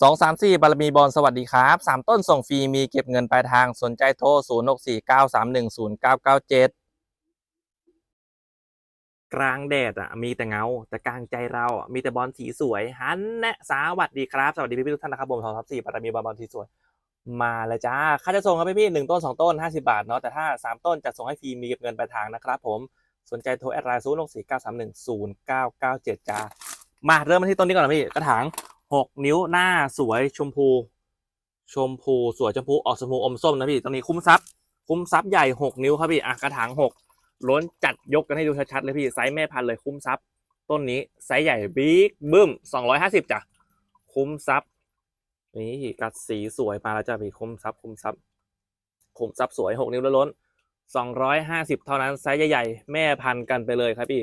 สองสามสี่บารมีบอลสวัสดีครับสามต้นส่งฟรีมีเก็บเงินปลายทางสนใจโทรศูนย์หกสี่เก้าสามหนึ่งศูนย์เก้าเก้าเจ็ดกลางแดดอะมีแต่เงา แต่กลางใจเราอะมีแต่บอลสีสวย ฮันแนะสวัสดีครับ สวัสดีพี่ๆทุกท่านนะครับผมสองทับสี่บารมีบอลบอลสีสวย มาแล้วจ้า ค่าจะส่งครับพี่พี่หนึ่งต้นสองต้นห้าสิบาทเนาะแต่ถ้าสามต้นจะส่งให้ฟรีมีเก็บเงินปลายทางนะครับผมสนใจโทรแอดไลน์ศูนย์หกสี่เก้าสามหนึ่งศูนย์เก้าเก้าเจ็ดจ้ามาเริ่มมาที่ต้นนี้ก่อนนะพี่กระถาง หกนิ้วหน้าสวยชมพู ชมพูสวยชมพูออกชมพูอมส้มนะพี่ตรงนี้คุ้มซับคุ้มซับใหญ่หกนิ้วครับพี่อะกระถางหกล้นจัดยกกันให้ดูชัดๆเลยพี่ไซส์แม่พันธุ์เลยคุ้มซับต้นนี้ไซส์ใหญ่บิ๊กบึ้มสองร้อยห้าสิบจ้ะคุ้มซับนี่กัดสีสวยมาแล้วจ้ะพี่คุ้มซับคุ้มซับคุ้มซับสวยหกนิ้วล้นสองร้อยห้าสิบเท่านั้นไซส์ใหญ่ๆแม่พันธุ์กันไปเลยครับพี่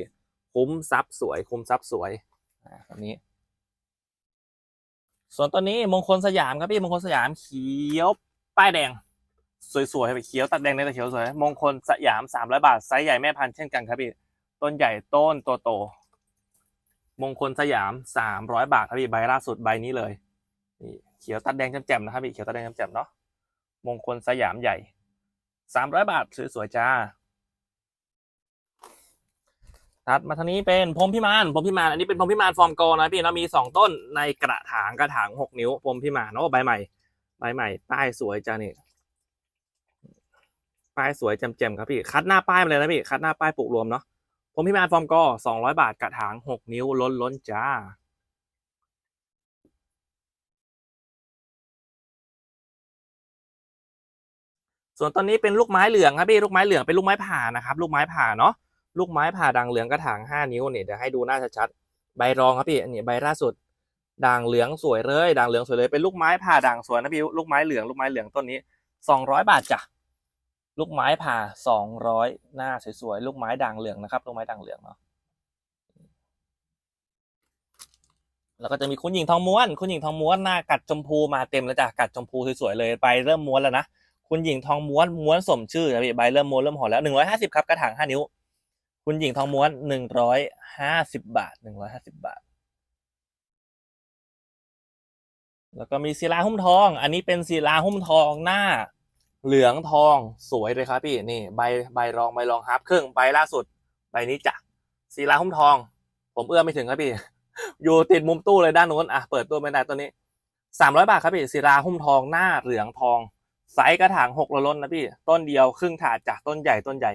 คุ้มซับสวยคุ้มซับสวยอ่าแบบนี้ ส่วนตัวนี้มงคลสยามครับพี่มงคลสยามเขียวป้ายแดง สวยๆครับเขียวตัดแดงในแต่เขียวสวยมงคลสยามสามร้อยบาทไซส์ใหญ่แม่พันธุ์เช่นกันครับพี่ต้นใหญ่ต้นโตโตๆมงคลสยามสามร้อยบาทครับพี่ใบล่าสุดใบนี้เลยนี่เขียวตัดแดงแจ่มๆนะครับพี่เขียวตัดแดงแจ่มๆเนาะมงคลสยามใหญ่สามร้อยบาทสวยๆจ้า ถัดมาทางนี้เป็นพรมพิมานพรมพิมานอันนี้เป็นพรมพิมานฟอร์มโกนะพี่เรามีสองต้นในกระถางกระถางหกนิ้วพรมพิมานเนาะใบใหม่ใบใหม่ ป้ายสวยจ้านี่ป้ายสวยแจ่มๆครับพี่คัดหน้าป้ายมาเลยนะพี่คัดหน้าป้ายปลูกรวมเนาะพรมพิมานฟอร์มโกสองร้อยบาทกระถางหกนิ้วล้นล้นจ้าส่วนตอนนี้เป็นลูกไม้เหลืองครับพี่ลูกไม้เหลืองเป็นลูกไม้ผ่านะครับ ลูกไม้ผ่าเนาะ ลูกไม้ผ่าด่างเหลืองกระถางห้านิ้วเนี่ยเดี๋ยวให้ดูหน้าชัดๆใบรองครับพี่อันนี้ใบล่าสุดด่างเหลืองสวยเลยด่างเหลืองสวยเลยเป็นลูกไม้ผ่าด่างสวยนะพี่ลูกไม้เหลืองลูกไม้เหลืองต้นนี้สองร้อยบาทจ้ะลูกไม้ผ่าสองร้อยหน้าสวยๆลูกไม้ด่างเหลืองนะครับลูกไม้ด่างเหลืองเนาะแล้วก็จะมีคุณหญิงทองม้วน คุณหญิงทองม้วนหน้ากัดชมพูมาเต็มแล้วจ้ะกัดชมพูสวยๆเลยใบเริ่มม้วนแล้วนะคุณหญิงทองม้วนม้วนสมชื่อนะพี่ใบเริ่มม้วนเริ่มห่อแล้วหนึ่งร้อยห้าสิบครับกระถางห้านิ้ว คุณหญิงทองม้วนหนึ่งร้อยห้าสิบบาทหนึ่งร้อยห้าสิบบาท แล้วก็มีศิลาหุ้มทอง อันนี้เป็นศิลาหุ้มทองหน้า เหลืองทองสวยเลยครับพี่นี่ใบใบรองใบรองฮาร์ปครึ่งใบล่าสุดใบนี้จ้ะศิลาหุ้มทอง ผมเอื้อไม่ถึงครับพี่อยู่ติดมุมตู้เลยด้านโน้นอะเปิดตัวไม่ได้ตัวนี้สามร้อยบาทครับพี่ศิลาหุ้มทองหน้าเหลืองทองไซส์กระถางหกล้นนะพี่ ต้นเดียวครึ่งถาดจากต้นใหญ่ต้นใหญ่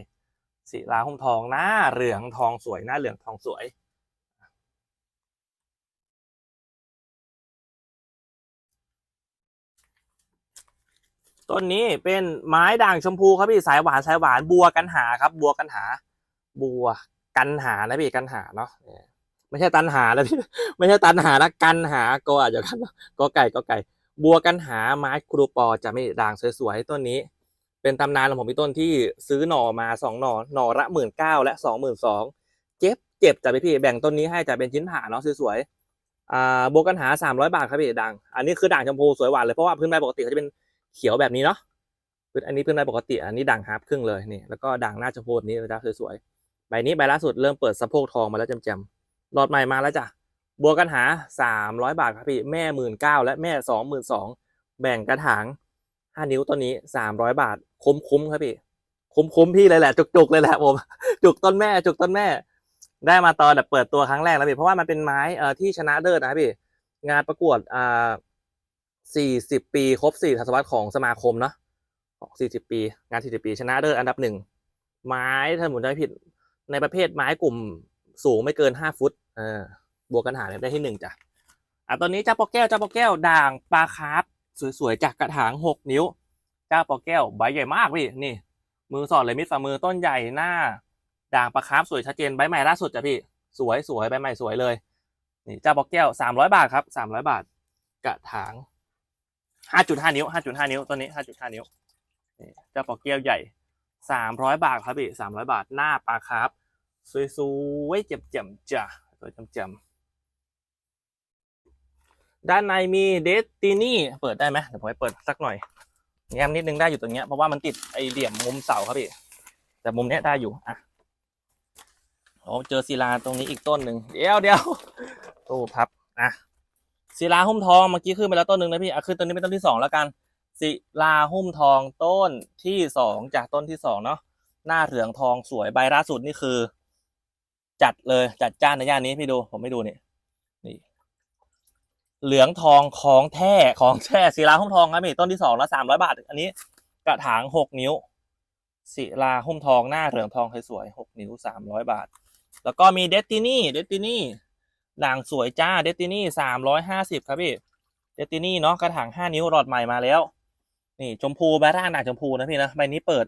ศิลาหุ้มทองหน้าเหลืองทองสวย หน้าเหลืองทองสวยต้นนี้เป็นไม้ด่างชมพูครับพี่สายหวานสายหวานบัวกันหาครับ บัวกันหา บัวกันหานะพี่กันหาเนาะไม่ใช่ตันหาแล้วพี่ไม่ใช่ตันหานะกันหาก็อาจจะกันก็ไก่ก็ไก่ บัวกันหาไม้ครูปอจะไม่ด่างสวยๆต้นนี้ เป็นตำนานของผมมีต้นที่ซื้อหน่อมาสองหน่อหน่อละหมื่นเก้าและสองหมื่นสองเจ็บเจ็บจ้ะพี่พี่แบ่งต้นนี้ให้จะเป็นชิ้นผ่าเนาะสวยๆอ่าโบวกันหาสามร้อยบาทครับพี่ด่างอันนี้คือด่างชมพูสวยหวานเลยเพราะว่าพื้นใบปกติเขาจะเป็นเขียวแบบนี้เนาะพื้นอันนี้พื้นใบปกติ อันนี้ด่างฮาร์ปครึ่งเลยนี่แล้วก็ด่างหน้าชมพูนี้นะสวยๆใบนี้ใบล่าสุดเริ่มเปิดสะโพกทองมาแล้วจ่มๆหลอดใหม่มาแล้วจ้ะบัวกันหาสามร้อยบาทครับพี่แม่หมื่นเก้าและแม่สองหมื่นสองแบ่งกระถาง ห้านิ้วต้นนี้สามร้อยบาท คุ้มคุ้มครับพี่ คุ้มคุ้มพี่เลยแหละ จุกจุกเลยแหละผม จุกต้นแม่ จุกต้นแม่ ได้มาตอนแบบเปิดตัวครั้งแรกแล้วพี่เพราะว่ามันเป็นไม้เอ่อที่ชนะเลิศนะครับพี่ งานประกวดอ่าสี่สิบปีครบสี่ทศวรรษของสมาคมเนาะสี่สิบปี งานสี่สิบปี ชนะเลิศอันดับหนึ่งไม้ถ้าผมจำไม่ผิด ในประเภทไม้กลุ่มสูงไม่เกินห้าฟุตเออบวกกันหารได้ที่หนึ่งจ้ะอะตอนนี้เจ้าปอแก้วเจ้าปอแก้วด่างปลาคาร์ฟ สวยๆจากกระถางหกนิ้ว เจ้าปอแก้วใบใหญ่มากพี่นี่ มือสอดเลยมิดฝ่ามือต้นใหญ่หน้า ด่างประคาบสวยชัดเจนใบใหม่ล่าสุดจ้ะพี่สวยสวยใบใหม่สวยเลยนี่เจ้าปอแก้วสามร้อยบาทครับสามร้อยบาท กระถางห้าจุดห้านิ้วห้าจุดห้านิ้วต้นนี้ห้าจุดห้านิ้วนี่เจ้าปอแก้วใหญ่สามร้อยบาทครับพี่สามร้อยบาทหน้าปลาคาร์ฟสวยๆเจ็บๆจ้ะสวยจ็บๆ ด้านในมีเดสตินี่เปิดได้ไหมเดี๋ยวผมไปเปิดสักหน่อยแง้มนิดนึงได้อยู่ตรงเนี้ยเพราะว่ามันติดไอเหลี่ยมมุมเสาครับพี่แต่มุมเนี้ยได้อยู่อะโอ้เจอศิลาตรงนี้อีกต้นหนึ่งเดี๋ยวเดี๋ยวตู้พับอะศิลาหุ้มทองเมื่อกี้ขึ้นไปแล้วต้นหนึ่งนะพี่อะขึ้นต้นนี้เป็นต้นที่สองแล้วกันศิลาหุ้มทองต้นที่สองจากต้นที่สองเนาะหน้าเหลืองทองสวยใบล่าสุดนี่คือ จัดเลยจัดจ้านในย่านนี้พี่ดูผมไม่ดูนี่นี่ เหลืองทองของแท้ของแท้ศิลาหุ้มทองครับพี่ต้นที่สองล้วสามร้อยบาท อันนี้กระถางหกนิ้วศิลาหุ้มทองหน้าเหลืองทองสวยๆหกนิ้วสามร้อยบาท แล้วก็มีเดตินี่เดตินี่ด่างสวยจ้าเดตินี่สามร้อยห้าสิบครับพี่เดตินี่เนาะกระถางห้านิ้วหลอดใหม่มาแล้ว นี่ชมพูใบร่างด่าชมพูนะพี่นะใบนี้เปิด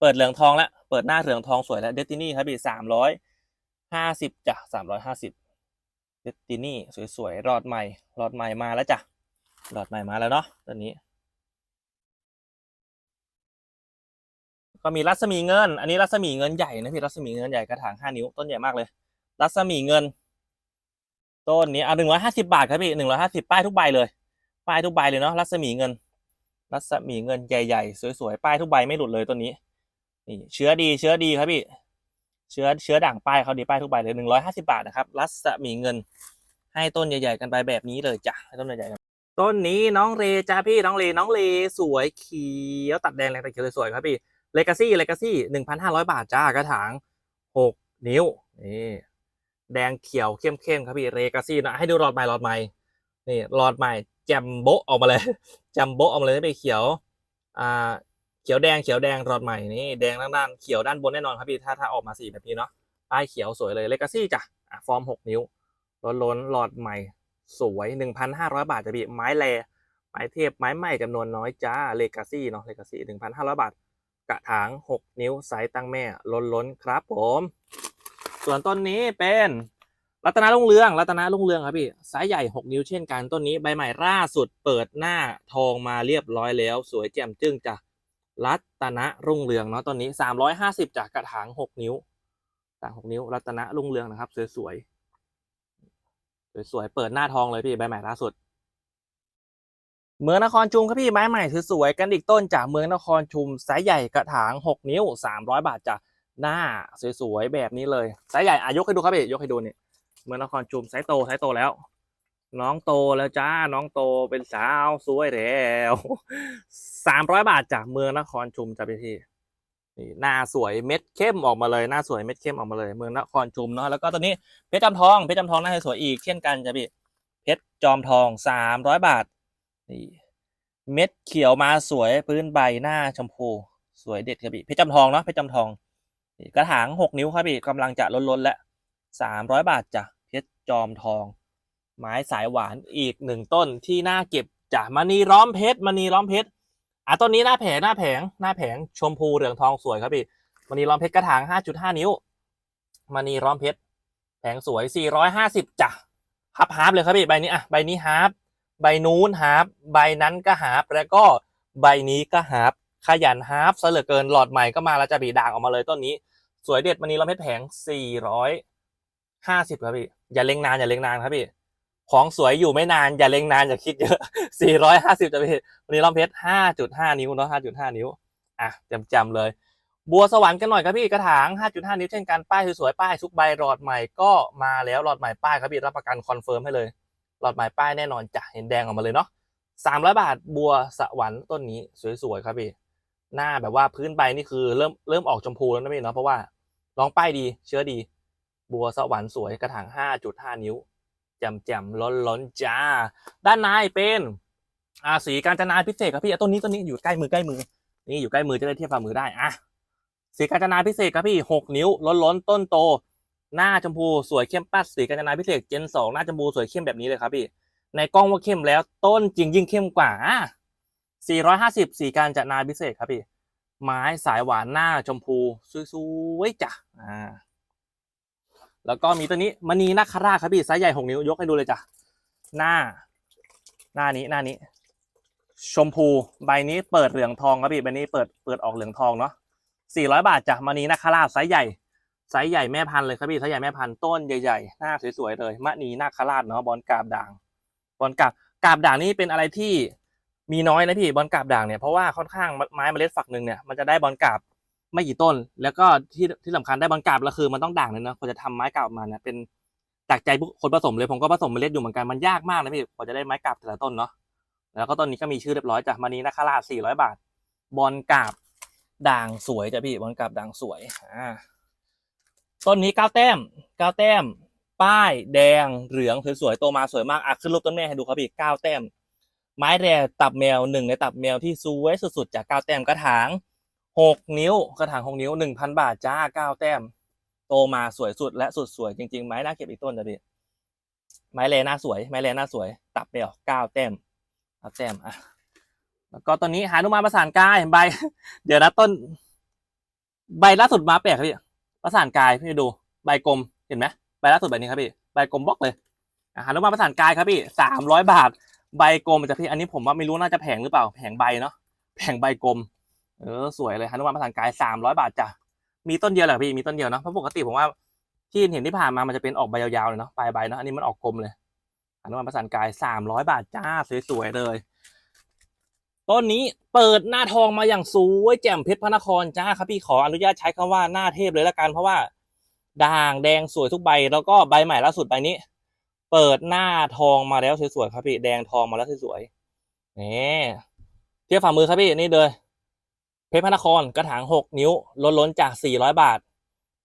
เปิดเหลืองทองแล้วเปิดหน้าเหลืองทองสวยแล้วเดตินี่ครับพี่สามร้อยห้าสิบจ้ะสามร้อยห้าสิบ เดตินี่สวยๆหลอดใหม่หลอดใหม่มาแล้วจ้ะหลอดใหม่มาแล้วเนาะตัวนี้ ก็มีรัศมีเงิน อันนี้รัศมีเงินใหญ่นะพี่รัศมีเงินใหญ่กระถางห้านิ้วต้นใหญ่มากเลย รัศมีเงิน ต้นนี้อะหนึ่งร้อยห้าสิบาทครับพี่หนึ่งร้อยห้าสิบป้ายทุกใบเลยป้ายทุกใบเลยเนาะรัศมีเงิน รัศมีเงินใหญ่ๆสวยๆป้ายทุกใบไม่หลุดเลยต้นนี้นี่เชื้อดีเชื้อดีครับพี่ เชื้อเชื้อด่างป้ายเขาดีป้ายทุกใบเลยหนึ่งร้อยห้าสิบาทนะครับ รัศมีเงิน ให้ต้นใหญ่ๆกันไปแบบนี้เลยจ้ะต้นใหญ่ๆกันต้นนี้น้องเรจ้าพี่น้องเรน้องเรสวยเขียวตัดแดงแรงตัดเขียวสวยๆครับพี่เลกาซี่เลกาซี่หนึ่งพันห้าร้อยบาทจ้ากระถางหกนิ้วนี่แดงเขียวเข้มๆครับพี่เลกาซี่นะให้ดูหลอดใหม่หลอดใหม่นี่หลอดใหม่แจมโบะออกมาเลยแจมโบะออกมาเลยไม่เขียวอ่า เขียวแดงเขียวแดงหลอดใหม่นี่แดงด้านด้านเขียวด้านบนแน่นอนครับพี่ถ้าถ้าออกมาสีแบบนี้เนาะป้ายเขียวสวยเลยเลกาซี่จ้ะฟอร์มหกนิ้วล้นล้นๆหลอดใหม่สวยหนึ่งพันห้าร้อยบาทจะพี่ไม้แลไม้เทพไม้ใหม่จำนวนน้อยจ้าเลกาซี่เนาะเลกาซี่หนึ่งพันห้าร้อยบาท กระถาง 6 นิ้วไซส์ตั้งแม่ล้นล้นครับผม ส่วนต้นนี้เป็นรัตนาลุงเรืองรัตนาลุงเรืองครับพี่ไซส์ใหญ่ 6 นิ้วเช่นกันต้นนี้ใบใหม่ล่าสุดเปิดหน้าทองมาเรียบร้อยแล้ว สวยแจ่มจึ้งจ้ะ รัตนะรุ่งเรืองเนาะต้นนี้ 350 จากกระถาง6นิ้วกระถาง6นิ้ว รัตนะรุ่งเรืองนะครับ สวยๆสวยๆเปิดหน้าทองเลยพี่ใบใหม่ล่าสุด เมืองนครชุมครับพี่ไม้ใหม่สวยๆกันอีกต้นจากเมืองนครชุมไซส์ใหญ่กระถาง 6 นิ้ว 300 บาทจ้ะหน้าสวยๆแบบนี้เลยไซส์ใหญ่อะยกให้ดูครับพี่ยกให้ดูนี่เมืองนครชุมไซส์โตไซส์โตแล้ว น้องโตแล้วจ้า น้องโตเป็นสาวสวยแล้ว300บาทจากเมืองนครชุมจ้ะพี่พี่นี่หน้าสวยเม็ดเข้มออกมาเลยหน้าสวยเม็ดเข้มออกมาเลย เมืองนครชุมเนาะแล้วก็ตัวนี้เพชรจอมทองเพชรจอมทองหน้าสวยอีกเช่นกันจ้ะพี่เพชรจอมทอง300บาทนี่เม็ดเขียวมาสวยพื้นใบหน้าชมพู สวยเด็ดครับพี่เพชรจำทองเนาะเพชรจำทองกระถางหกนิ้วครับพี่กำลังจะล้นๆแล้วสามร้อยบาทจ้ะเพชรจอมทอง ไม้สายหวานอีกหนึ่งต้นที่น่าเก็บจ้ะมณีล้อมเพชรมณีล้อมเพชรอะต้นนี้หน้าแผงหน้าแผงหน้าแผงชมพูเหลืองทองสวยครับพี่มณีล้อมเพชรกระถางห้าจุดห้านิ้วมณีล้อมเพชรแผงสวยสี่ร้อยห้าสิบจ้ะฮับฮาร์ปเลยครับพี่ใบนี้อะใบนี้ฮาร์ปใบนู้นฮาร์ปใบนั้นก็ฮาร์ปแล้วก็ใบนี้ก็ฮาร์ปขยันฮาร์ปซะเหลือเกินหลอดใหม่ก็มาแล้วจะบีด่างออกมาเลยต้นนี้ สวยเด็ดมันนี้เราเพชรแผงสี่ร้อยห้าสิบครับพี่อย่าเล็งนานอย่าเล็งนานครับพี่ ของสวยอยู่ไม่นาน อย่าเล็งนาน อย่าคิดเยอะสี่ร้อยห้าสิบจะพี่วันนี้เราเพชรห้าจุดห้านิ้วเนาะห้าจุดห้านิ้ว อะจำๆเลย บัวสวรรค์กันหน่อยครับพี่กระถาง 5.5 นิ้วเช่นกัน ป้ายสวยๆ ป้ายทุกใบหลอดใหม่ก็มาแล้วหลอดใหม่ป้ายครับพี่รับประกันคอนเฟิร์มให้เลย หลอดใหมายป้ายแน่นอนจ้ะเห็นแดงออกมาเลยเนาะสามร้อยบาทบัวสวรรค์ต้นนี้สวยๆครับพี่ หน้าแบบว่าพื้นใบนี่คือเริ่มเริ่มออกชมพูแล้วนะพี่เนาะเพราะว่าร้องป้ายดีเชื้อดี บัวสวรรค์สวยกระถางห้าจุดห้านิ้ว จ่มแจมล้นล้นจ้า ด้านในเป็นอาสีการจนาพิเศษครับพี่ต้นนี้ต้นนี้อยู่ใกล้มือใกล้มือ นี่อยู่ใกล้มือจะได้เทียบฝ่ามือได้อะสีการจนาพิเศษครับพี่หกนิ้วล้นล้นต้นโต หน้าชมพูสวยเข้มปัดสีกัญจนาพิเศษเจนสองหน้าชมพูสวยเข้มแบบนี้เลยครับพี่ ในกล้องว่าเข้มแล้วต้นจริงยิ่งเข้มกว่า450สีการจนาพิเศษครับพี่ ไม้สายหวานหน้าชมพูสวยๆจ้ะอ่า แล้วก็มีตัวนี้มณีนาคราชครับพี่ไซส์ใหญ่หกนิ้วยกให้ดูเลยจ้ะหน้า หน้านี้หน้านี้ ชมพูใบนี้เปิดเหลืองทองครับพี่ใบนี้เปิดเปิดออกเหลืองทองเนาะ400บาทจ้ะมณีนาคราชไซส์ใหญ่ไซส์ใหญ่แม่พันธุ์เลยครับพี่ไซส์ใหญ่แม่พันธุ์ต้นใหญ่ๆหน้าสวยๆเลยมะนีนาคราชเนาะบอลกาบด่างบอลกาบกาบด่างนี่เป็นอะไรที่มีน้อยนะพี่บอลกาบด่างเนี่ยเพราะว่าค่อนข้างไม้เมล็ดฝักหนึ่งเนี่ยมันจะได้บอลกาบ ไม่กี่ต้น แล้วก็ที่ที่สำคัญได้บอลกาบแล้วคือมันต้องด่างเลยนะพอจะทำไม้กาบออกมาเนี่ยเป็นจากใจคนผสมเลยผมก็ผสมเมล็ดอยู่เหมือนกันมันยากมากนะพี่กว่าจะได้ไม้กาบแต่ละต้นเนาะแล้วก็ต้นนี้ก็มีชื่อเรียบร้อยจ้ะมานี้นาคาราสี่ร้อยบาท บอลกาบด่างสวยจ้ะพี่บอลกาบด่างสวยอ่าต้นนี้เก้าแต้มเก้าแต้ม ป้ายแดงเหลืองสวยๆโตมาสวยมากอะขึ้นรูปต้นแม่ให้ดูครับพี่เก้าแต้ม ไม้แรตับแมวหนึ่งในตับแมวที่สวยสุดๆจากเก้าแต้มกระถาง หกนิ้วกระถางหกนิ้วหนึ่งพันบาทจ้าเก้าแต้ม โตมาสวยสุดและสุดสวยจริงๆไม้น่าเก็บอีกต้นจะพี่ไม้แรหน้าสวยไม้แรหน้าสวย ตับแมวเก้าแต้มเก้าแต้มอะแล้วก็ตอนนี้หานุมาประสานกายใบ เดี๋ยวนะต้น ใบล่าสุดมาแปลกครับพี่ประสานกายพี่ดูใบกลมเห็นไหมใบล่าสุดแบบนี้ครับพี่ใบกลมบล็อกเลยหานุมาประสานกายครับพี่สามร้อยบาท ใบกลมจะพี่อันนี้ผมว่าไม่รู้น่าจะแพงหรือเปล่า แผงใบเนาะแผงใบกลม เออสวยเลยฮนุมานประสานกายสามร้อยบาทจ้ะมีต้นเดียวแหละพี่มีต้นเดียวเนาะเพราะปกติผมว่าที่เห็นที่ผ่านมามันจะเป็นออกใบยาวๆเลยเนาะปลายใบเนาะอันนี้มันออกกลมเลยฮนุมานประสานกายสามร้อยบาทจ้าสวยๆเลยต้นนี้เปิดหน้าทองมาอย่างสวยแจ่มเพชรพระนครจ้าครับพี่ขออนุญาตใช้คำว่าหน้าเทพเลยละกันเพราะว่าด่างแดงสวยทุกใบ แล้วก็ใบใหม่ล่าสุดใบนี้ เปิดหน้าทองมาแล้วสวยๆครับพี่แดงทองมาแล้วสวยๆนี่เทียบฝ่ามือครับพี่นี่เลย เพชรพระนครกระถางหกนิ้วล้นล้นจากสี่ร้อยบาท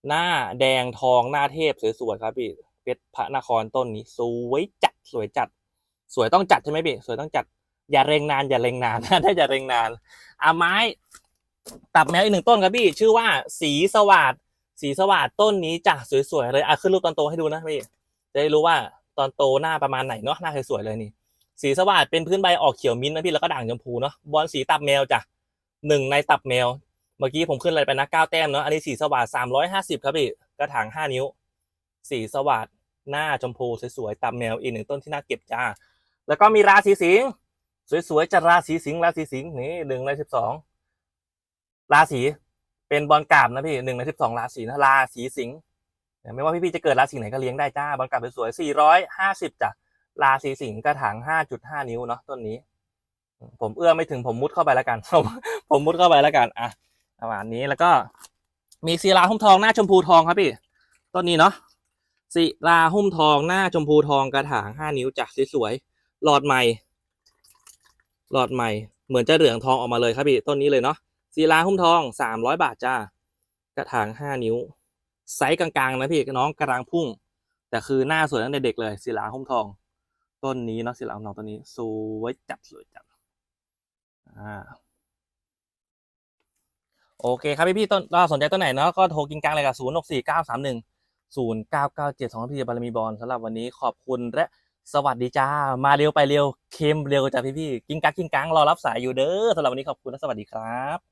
หน้าแดงทองหน้าเทพสวยๆครับพี่เพชรพระนครต้นนี้สวยจัดสวยจัด สวยต้องจัดใช่ไหมพี่สวยต้องจัด อย่าเร่งนานอย่าเร่งนานถ้าอย่าเร่งนานอาไม้ ตับแมวอีกหนึ่งต้นครับพี่ ชื่อว่าสีสวัสดสีสวัสดต้นนี้จ้ะสวยๆเลยอะขึ้นรูปตอนโตให้ดูนะพี่จะได้รู้ว่าตอนโตหน้าประมาณไหนเนาะหน้าสวยๆเลยนี่สีสวัสดเป็นพื้นใบออกเขียวมิ้นท์นะพี่แล้วก็ด่างชมพูเนาะบอลสีตับแมวจ้ะ หนึ่งในตับแมว เมื่อกี้ผมขึ้นอะไรไปนะเก้าแต้มเนาะอันนี้สีสวัสดสามร้อยห้าสิบครับพี่กระถางห้านิ้ว สีสวัสดหน้าชมพูสวยๆตับแมวอีกหนึ่งต้นที่น่าเก็บจ้า แล้วก็มีราศีสิงห์สวยๆจะราศีสิงห์ราศีสิงห์นี่หนึ่งในสิบสองราศีเป็นบอลกราบนะพี่หนึ่งในสิบสองราศีนะราศีสิงห์ไม่ว่าพี่ๆจะเกิดราศีไหนก็เลี้ยงได้จ้าบอลกราบสวยๆสี่ร้อยห้าสิบจ้ะราศีสิงห์กระถางห้าจุดห้านิ้วเนาะต้นนี้ ผมเอื้อไม่ถึงผมมุดเข้าไปแล้วกัน ผมผมมุดเข้าไปแล้วกันอะประมาณนี้แล้วก็มีศิลาหุ้มทองหน้าชมพูทองครับพี่ต้นนี้เนาะศิลาหุ้มทองหน้าชมพูทองกระถางห้านิ้วจ้ะสวยๆหลอดใหม่ หลอดใหม่ เหมือนจะเหลืองทองออกมาเลยครับพี่ต้นนี้เลยเนาะศิลาหุ้มทองสามร้อยบาทจ้ากระถางห้านิ้วไซส์กลางๆนะพี่น้องกระรางพุ่ง แต่คือหน้าสวยตั้งแต่เด็กเลยศิลาหุ้มทอง ต้นนี้เนาะศิลาหุ้มทองต้นนี้สวยจัดสวยจัด อ่าโอเคครับพี่พี่ต้นก็สนใจต้นไหนเนาะก็โทรกินกลางเลยกับศูนย์หกสี่เก้าสามหนึ่งศูนย์เก้าเก้าเจ็ดสองพี่บารมีบอลสำหรับวันนี้ขอบคุณและสวัสดีจ้า มาเร็วไปเร็ว เค็มเร็วจ้าพี่พี่ๆกิ้งกักกิ้งกังรอรับสายอยู่เด้อสำหรับวันนี้ขอบคุณและสวัสดีครับ